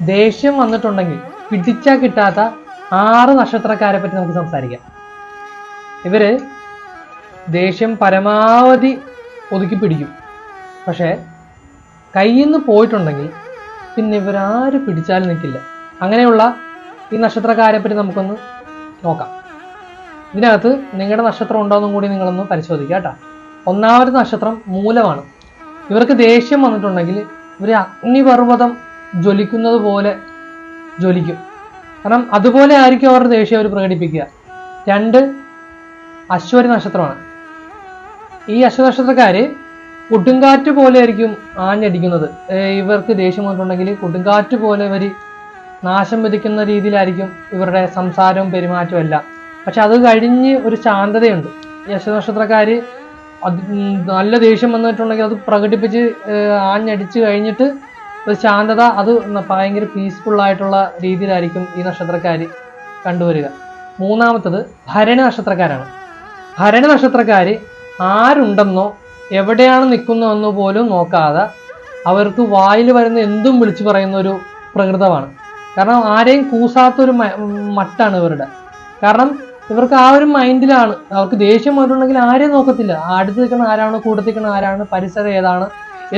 ദേഷ്യം വന്നിട്ടുണ്ടെങ്കിൽ പിടിച്ചാൽ കിട്ടാത്ത ആറ് നക്ഷത്രക്കാരെ പറ്റി നമുക്ക് സംസാരിക്കാം. ഇവർ ദേഷ്യം പരമാവധി ഒതുക്കി പിടിക്കും. പക്ഷേ കയ്യിൽ നിന്ന് പോയിട്ടുണ്ടെങ്കിൽ പിന്നെ ഇവരാര് പിടിച്ചാലും നിൽക്കില്ല. അങ്ങനെയുള്ള ഈ നക്ഷത്രക്കാരെ പറ്റി നമുക്കൊന്ന് നോക്കാം. ഇതിനകത്ത് നിങ്ങളുടെ നക്ഷത്രം ഉണ്ടോയെന്നും കൂടി നിങ്ങളൊന്ന് പരിശോധിക്കുക കേട്ടോ. ഒന്നാമത് നക്ഷത്രം മൂലമാണ്. ഇവർക്ക് ദേഷ്യം വന്നിട്ടുണ്ടെങ്കിൽ ഇവർ അഗ്നിപർവതം ജ്വലിക്കുന്നത് പോലെ ജ്വലിക്കും. കാരണം അതുപോലെ ആയിരിക്കും അവരുടെ ദേഷ്യം അവർ പ്രകടിപ്പിക്കുക. രണ്ട് അശ്വരി നക്ഷത്രമാണ്. ഈ അശ്വനക്ഷത്രക്കാര് കൊടുങ്കാറ്റ് പോലെ ആയിരിക്കും ആഞ്ഞടിക്കുന്നത്. ഇവർക്ക് ദേഷ്യം വന്നിട്ടുണ്ടെങ്കിൽ കൊടുങ്കാറ്റ് പോലെ ഇവർ നാശം വിധിക്കുന്ന രീതിയിലായിരിക്കും ഇവരുടെ സംസാരവും പെരുമാറ്റവും എല്ലാം. പക്ഷെ അത് കഴിഞ്ഞ് ഒരു ശാന്തതയുണ്ട്. ഈ അശ്വനക്ഷത്രക്കാര് അത് നല്ല ദേഷ്യം വന്നിട്ടുണ്ടെങ്കിൽ അത് പ്രകടിപ്പിച്ച് ആഞ്ഞടിച്ച് കഴിഞ്ഞിട്ട് ഒരു ശാന്തത അത് ഭയങ്കര ആയിട്ടുള്ള രീതിയിലായിരിക്കും ഈ നക്ഷത്രക്കാർ കണ്ടുവരിക. മൂന്നാമത്തത് ഭരണി നക്ഷത്രക്കാരാണ്. ഭരണി നക്ഷത്രക്കാർ ആരുണ്ടെന്നോ എവിടെയാണ് നിൽക്കുന്നതെന്നോ പോലും നോക്കാതെ അവർക്ക് വായിൽ വരുന്ന എന്തും വിളിച്ചു പറയുന്ന ഒരു പ്രകൃതമാണ്. കാരണം ആരെയും കൂസാത്തൊരു മട്ടാണ് ഇവരുടെ. കാരണം ഇവർക്ക് ആ ഒരു മൈൻഡിലാണ്. അവർക്ക് ദേഷ്യം വന്നിട്ടുണ്ടെങ്കിൽ ആരെയും നോക്കത്തില്ല. അടുത്ത് നിൽക്കുന്ന ആരാണ് കൂട്ടത്തിൽ നിൽക്കുന്ന ആരാണ് പരിസരം ഏതാണ്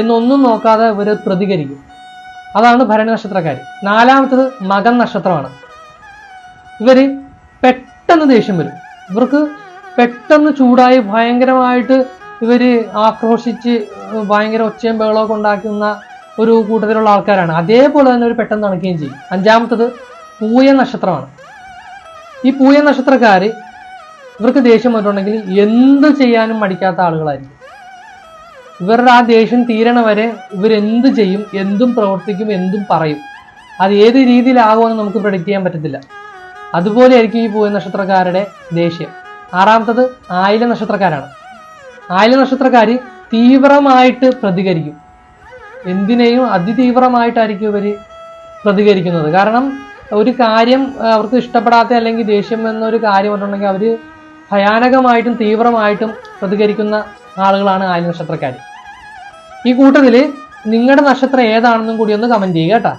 എന്നൊന്നും നോക്കാതെ ഇവർ പ്രതികരിക്കും. അതാണ് ഭരണി നക്ഷത്രക്കാർ. നാലാമത്തത് മകൻ നക്ഷത്രമാണ്. ഇവർ പെട്ടെന്ന് ദേഷ്യം വരും. ഇവർക്ക് പെട്ടെന്ന് ചൂടായി ഭയങ്കരമായിട്ട് ഇവർ ആക്രോശിച്ച് ഭയങ്കര ഒച്ചയും ബഹളമൊക്കെ ഉണ്ടാക്കുന്ന ഒരു കൂട്ടത്തിലുള്ള ആൾക്കാരാണ്. അതേപോലെ തന്നെ ഒരു പെട്ടെന്ന് നടക്കുകയും ചെയ്യും. അഞ്ചാമത്തത് പൂയ നക്ഷത്രമാണ്. ഈ പൂയ നക്ഷത്രക്കാർ ഇവർക്ക് ദേഷ്യം വന്നിട്ടുണ്ടെങ്കിൽ എന്ത് ചെയ്യാനും മടിക്കാത്ത ആളുകളായിരിക്കും. ഇവരുടെ ആ ദേഷ്യം തീരണ വരെ ഇവരെന്ത് ചെയ്യും എന്തും പ്രവർത്തിക്കും എന്തും പറയും. അത് ഏത് രീതിയിലാകുമെന്ന് നമുക്ക് പ്രഡിക്റ്റ് ചെയ്യാൻ പറ്റത്തില്ല. അതുപോലെ ആയിരിക്കും ഈ പൂയ നക്ഷത്രക്കാരുടെ ദേഷ്യം. ആറാമത്തത് ആയില നക്ഷത്രക്കാരാണ്. ആയില നക്ഷത്രക്കാർ തീവ്രമായിട്ട് പ്രതികരിക്കും. എന്തിനേയും അതിതീവ്രമായിട്ടായിരിക്കും ഇവർ പ്രതികരിക്കുന്നത്. കാരണം ഒരു കാര്യം അവർക്ക് ഇഷ്ടപ്പെടാത്ത അല്ലെങ്കിൽ ദേഷ്യം എന്നൊരു കാര്യം പറഞ്ഞിട്ടുണ്ടെങ്കിൽ അവർ ഭയാനകമായിട്ടും തീവ്രമായിട്ടും പ്രതികരിക്കുന്ന ആളുകളാണ് ആയില നക്ഷത്രക്കാർ ഈ കൂട്ടത്തിൽ നിങ്ങളുടെ നക്ഷത്രം ഏതാണെന്നും കൂടി ഒന്ന് കമന്റ് ചെയ്യുക കേട്ടോ.